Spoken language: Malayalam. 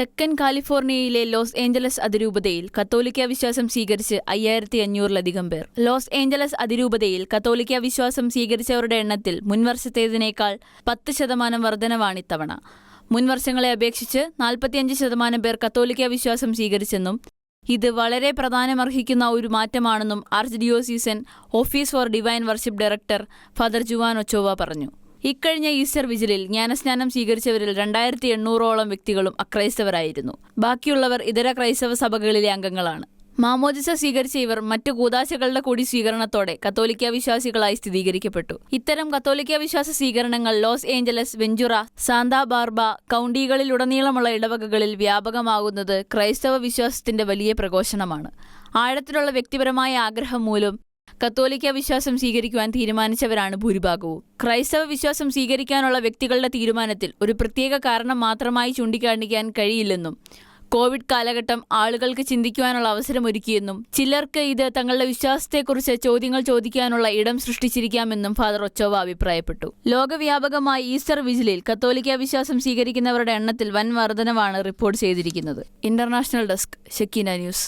തെക്കൻ കാലിഫോർണിയയിലെ ലോസ് ഏഞ്ചലസ് അതിരൂപതയിൽ കത്തോലിക്ക വിശ്വാസം സ്വീകരിച്ച് അയ്യായിരത്തി അഞ്ഞൂറിലധികം പേർ. ലോസ് ഏഞ്ചലസ് അതിരൂപതയിൽ കത്തോലിക്ക വിശ്വാസം സ്വീകരിച്ചവരുടെ എണ്ണത്തിൽ മുൻവർഷത്തേതിനേക്കാൾ പത്ത് ശതമാനം വർധനവാണിത്തവണ മുൻവർഷങ്ങളെ അപേക്ഷിച്ച് നാൽപ്പത്തിയഞ്ച് ശതമാനം പേർ കത്തോലിക്ക വിശ്വാസം സ്വീകരിച്ചെന്നും ഇത് വളരെ പ്രധാനമർഹിക്കുന്ന ഒരു മാറ്റമാണെന്നും archdiocesan office for divine worship director father Juan Ochoa പറഞ്ഞു. ഇക്കഴിഞ്ഞ ഈസ്റ്റർ വിജിലിൽ ജ്ഞാനസ്നാനം സ്വീകരിച്ചവരിൽ രണ്ടായിരത്തി എണ്ണൂറോളം വ്യക്തികളും അക്രൈസ്തവരായിരുന്നു. ബാക്കിയുള്ളവർ ഇതര ക്രൈസ്തവ സഭകളിലെ അംഗങ്ങളാണ്. മാമോദിസ സ്വീകരിച്ച ഇവർ മറ്റു കൂതാശകളുടെ കൂടി സ്വീകരണത്തോടെ കത്തോലിക്ക വിശ്വാസികളായി സ്ഥിരീകരിക്കപ്പെട്ടു. ഇത്തരം കത്തോലിക്ക വിശ്വാസ സ്വീകരണങ്ങൾ Los Angeles Ventura Santa Barbara കൗണ്ടികളിലുടനീളമുള്ള ഇടവകകളിൽ വ്യാപകമാകുന്നത് ക്രൈസ്തവ വിശ്വാസത്തിന്റെ വലിയ പ്രഘോഷണമാണ്. ആഴത്തിലുള്ള വ്യക്തിപരമായ ആഗ്രഹം മൂലം കത്തോലിക്ക വിശ്വാസം സ്വീകരിക്കുവാൻ തീരുമാനിച്ചവരാണ് ഭൂരിഭാഗവും. ക്രൈസ്തവ വിശ്വാസം സ്വീകരിക്കാനുള്ള വ്യക്തികളുടെ തീരുമാനത്തിൽ ഒരു പ്രത്യേക കാരണം മാത്രമായി ചൂണ്ടിക്കാണിക്കാൻ കഴിയില്ലെന്നും കോവിഡ് കാലഘട്ടം ആളുകൾക്ക് ചിന്തിക്കുവാനുള്ള അവസരമൊരുക്കിയെന്നും ചിലർക്ക് ഇത് തങ്ങളുടെ വിശ്വാസത്തെക്കുറിച്ച് ചോദ്യങ്ങൾ ചോദിക്കാനുള്ള ഇടം സൃഷ്ടിച്ചിരിക്കാമെന്നും ഫാദർ ഒച്ചോവ അഭിപ്രായപ്പെട്ടു. ലോകവ്യാപകമായി ഈസ്റ്റർ വിജിലിൽ കത്തോലിക്ക വിശ്വാസം സ്വീകരിക്കുന്നവരുടെ എണ്ണത്തിൽ വൻ വർധനവാണ് റിപ്പോർട്ട് ചെയ്തിരിക്കുന്നത്. International desk Shekinah news.